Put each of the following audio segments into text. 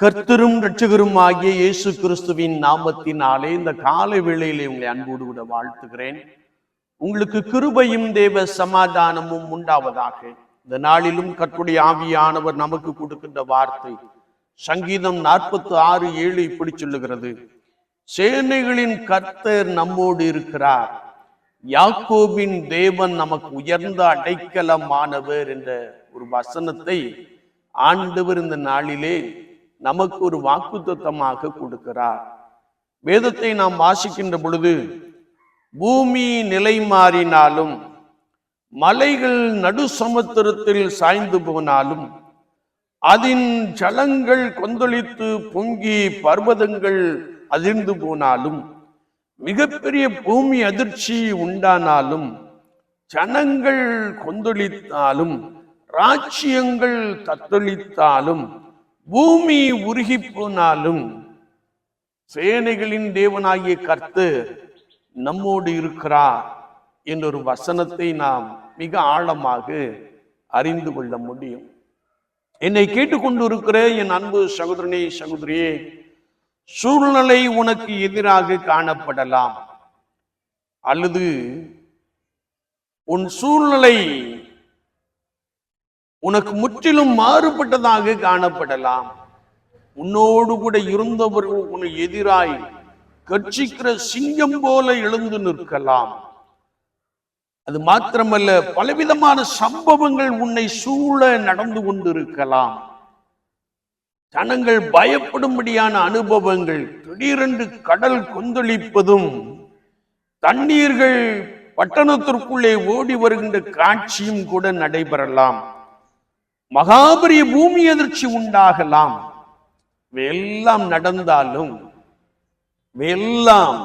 கர்த்தரும் ரட்சகரும் ஆகிய இயேசு கிறிஸ்துவின் நாமத்தினாலே இந்த காலை வேளையிலே உங்களை அன்போடு கூட வாழ்த்துகிறேன். உங்களுக்கு கிருபையும் தேவ சமாதானமும் உண்டாவதாக. இந்த நாளிலும் கற்புடைய ஆவியானவர் நமக்கு கொடுக்கின்ற வார்த்தை சங்கீதம் நாற்பத்தி ஆறு ஏழு இப்படி சொல்லுகிறது. சேனைகளின் கர்த்தர் நம்மோடு இருக்கிறார். யாக்கோபின் தேவன் நமக்கு உயர்ந்த அடைக்கலமானவர் என்ற ஒரு வசனத்தை ஆண்டவர் இந்த நாளிலே நமக்கு ஒரு வாக்குத்தத்தமாக கொடுக்கிறார். வேதத்தை நாம் வாசிக்கின்ற பொழுது பூமி நிலை மாறினாலும் மலைகள் நடு சமுத்திரத்தில் சாய்ந்து போனாலும் அதன் ஜலங்கள் கொந்தளித்து பொங்கி பர்வதங்கள் அதிர்ந்து போனாலும் மிகப்பெரிய பூமி அதிர்ச்சி உண்டானாலும் ஜனங்கள் கொந்தளித்தாலும் ராஜ்யங்கள் தத்தளித்தாலும் பூமி உருகி போனாலும் சேனைகளின் தேவனாகிய கர்த்து நம்மோடு இருக்கிறார் என்ற ஒரு வசனத்தை நாம் மிக ஆழமாக அறிந்து கொள்ள முடியும். என்னை கேட்டுக்கொண்டு இருக்கிற என் அன்பு சகோதரனே சகோதரியே சூழ்நிலை உனக்கு எதிராக காணப்படலாம். அல்லது உன் சூழ்நிலை உனக்கு முற்றிலும் மாறுபட்டதாக காணப்படலாம். உன்னோடு கூட இருந்தவர்கள் உனக்கு எதிராய் கட்சிக்கிற சிங்கம் போல எழுந்து நிற்கலாம். அது மாத்திரமல்ல பலவிதமான சம்பவங்கள் உன்னை சூழ நடந்து கொண்டிருக்கலாம். ஜனங்கள் பயப்படும்படியான அனுபவங்கள் திடீரென்று கடல் கொந்தளிப்பதும் தண்ணீர்கள் பட்டணத்திற்குள்ளே ஓடி வருகின்ற காட்சியும் கூட நடைபெறலாம். மகாபரிய பூமி அதிர்ச்சி உண்டாகலாம். எல்லாம் நடந்தாலும் எல்லாம்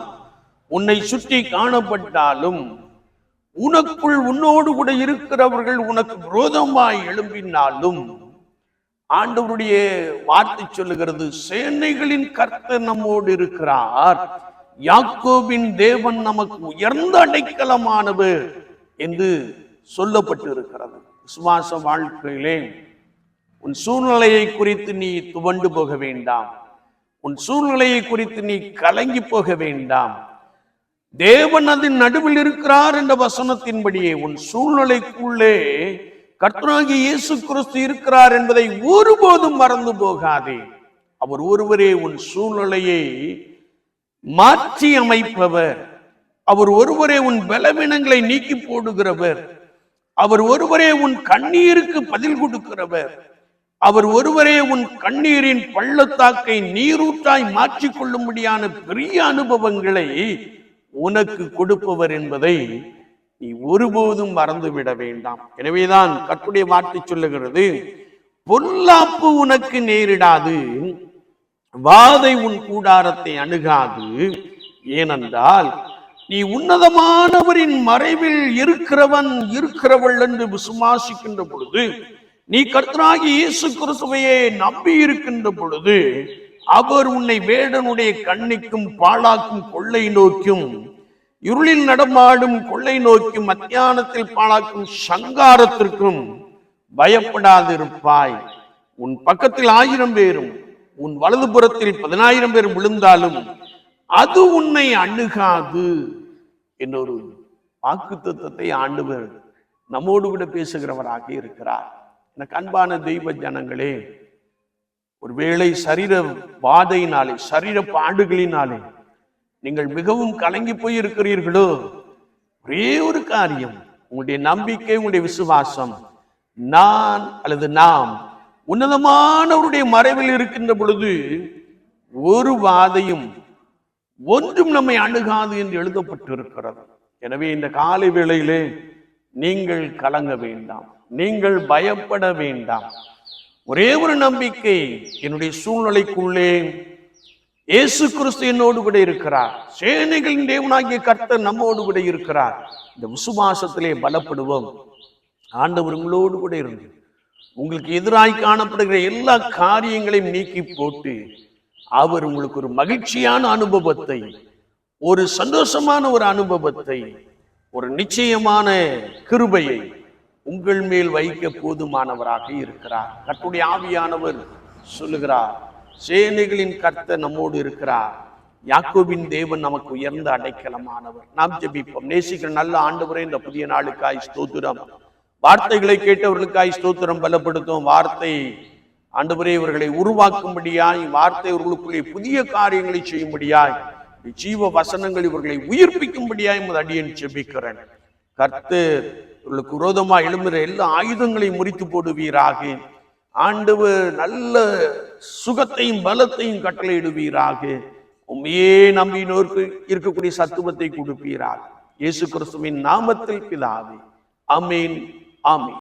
உன்னை சுற்றி காணப்பட்டாலும் உனக்குள் உன்னோடு கூட இருக்கிறவர்கள் உனக்கு விரோதமாய் எழும்பினாலும் ஆண்டவருடைய வார்த்தை சொல்லுகிறது சேனைகளின் கர்த்தர் நம்மோடு இருக்கிறார். யாக்கோபின் தேவன் நமக்கு உயர்ந்த அடைக்கலமானவர் என்று சொல்லப்பட்டு இருக்கிறது விசுவாச வாழ்க்கையிலே உன் சூழ்நிலையை குறித்து நீ துவண்டு போக வேண்டாம். உன் சூழ்நிலையை குறித்து நீ கலங்கி போக வேண்டாம். தேவன் அதன் நடுவில் இருக்கிறார் என்ற வசனத்தின்படியே உன் சூழ்நிலைக்குள்ளே கர்த்தராகிய இயேசு கிறிஸ்து இருக்கிறார் என்பதை ஒருபோதும் மறந்து போகாதே. அவர் ஒருவரே உன் சூழ்நிலையை மாற்றி அமைப்பவர் அவர் ஒருவரே உன் பலவீனங்களை நீக்கி போடுகிறவர். அவர் ஒருவரே உன் கண்ணீருக்கு பதில் கொடுக்கிறவர். அவர் ஒருவரே உன் கண்ணீரின் பள்ளத்தாக்கை நீரூற்றாய் மாற்றிக் கொள்ளும்படியான பெரிய அனுபவங்களை உனக்கு கொடுப்பவர் என்பதை நீ ஒருபோதும் மறந்துவிட வேண்டாம். எனவேதான் கற்புடைய வார்த்தை சொல்லுகிறது பொல்லாப்பு உனக்கு நேரிடாது வாதை உன் கூடாரத்தை அணுகாது. ஏனென்றால் நீ உன்னதமானவரின் மறைவில் இருக்கிறவன் இருக்கிறவள் என்று விசுவாசிக்கின்ற பொழுது நீ கர்த்தராகி இயேசு கிறிஸ்துவையே நம்பி இருக்கின்ற பொழுது அவர் உன்னை வேடனுடைய கண்ணிக்கும் பாழாக்கும் கொள்ளை நோக்கும் இருளில் நடமாடும் கொள்ளை நோக்கும் மத்தியானத்தில் பாழாக்கும் சங்காரத்திற்கும் பயப்படாதிருப்பாய். உன் பக்கத்தில் ஆயிரம் பேரும் உன் வலதுபுறத்தில் பதினாயிரம் பேர் விழுந்தாலும் அது உன்னை அணுகாது. இன்னொரு வாக்கு தத்துவத்தை ஆண்டுவர் நம்மோடு கூட பேசுகிறவராக இருக்கிறார். எனக்கு அன்பான தெய்வ ஜனங்களே ஒருவேளை சரீர வாதையினாலே சரீர பாடுகளினாலே நீங்கள் மிகவும் கலங்கி போய் இருக்கிறீர்களோ ஒரே ஒரு காரியம் உங்களுடைய நம்பிக்கை உங்களுடைய விசுவாசம் நான் அல்லது நாம் உன்னதமானவருடைய மறைவில் இருக்கின்ற பொழுது ஒரு வாதையும் ஒன்றும் நம்மை அணுகாது என்று எழுதப்பட்டிருக்கிறது. எனவே இந்த காலை வேளையிலே நீங்கள் கலங்க வேண்டாம் நீங்கள் பயப்பட வேண்டாம். ஒரே ஒரு நம்பிக்கை என்னுடைய சூழ்நிலைக்குள்ளே இயேசு கிறிஸ்து என்னோடு கூட இருக்கிறார். சேனைகளின் தேவனாகிய கர்த்தர் நம்மோடு கூட இருக்கிறார். இந்த விசுவாசத்திலே பலப்படுவோம். ஆண்டவர் உங்களோடு கூட இருந்து உங்களுக்கு எதிராய் காணப்படுகிற எல்லா காரியங்களையும் நீக்கி போட்டு அவர் உங்களுக்கு ஒரு மகிழ்ச்சியான அனுபவத்தை ஒரு சந்தோஷமான ஒரு அனுபவத்தை ஒரு நிச்சயமான கிருபையை உங்கள் மேல் வைக்க போதுமானவராக இருக்கிறார். கட்டுடைய ஆவியானவர் சொல்லுகிறார் சேனைகளின் கர்த்தர் நம்மோடு இருக்கிறார். யாக்கோபின் தேவன் நமக்கு உயர்ந்த அடைக்கலமானவர். நாம் ஜெபிப்போம். நேசிக்கிற நல்ல ஆண்டவரே இந்த புதிய நாளுக்காய் ஸ்தோத்திரம். வார்த்தைகளை கேட்டவர்களுக்காய் ஸ்தோத்திரம் பலப்படுத்தும் வார்த்தை ஆண்டவரே இவர்களை உருவாக்கும்படியாய் வார்த்தை இவர்களுக்குள்ளே புதிய காரியங்களை செய்யும்படியாய் ஜீவ வசனங்கள் இவர்களை உயிர்ப்பிக்கும்படியாய் உமது அடியன் செபிக்கிறேன் கர்த்து இவர்களுக்கு விரோதமாக எழும்புகிற எல்லா ஆயுதங்களையும் முறித்து போடுவீராக. ஆண்டவர் நல்ல சுகத்தையும் பலத்தையும் கட்டளையிடுவீராக. உண்மையே நம்பினோருக்கு இருக்கக்கூடிய சத்துவத்தை கொடுப்பீராக. இயேசு கிறிஸ்துவின் நாமத்தில் பிதாவே. அமீன் ஆமீன்.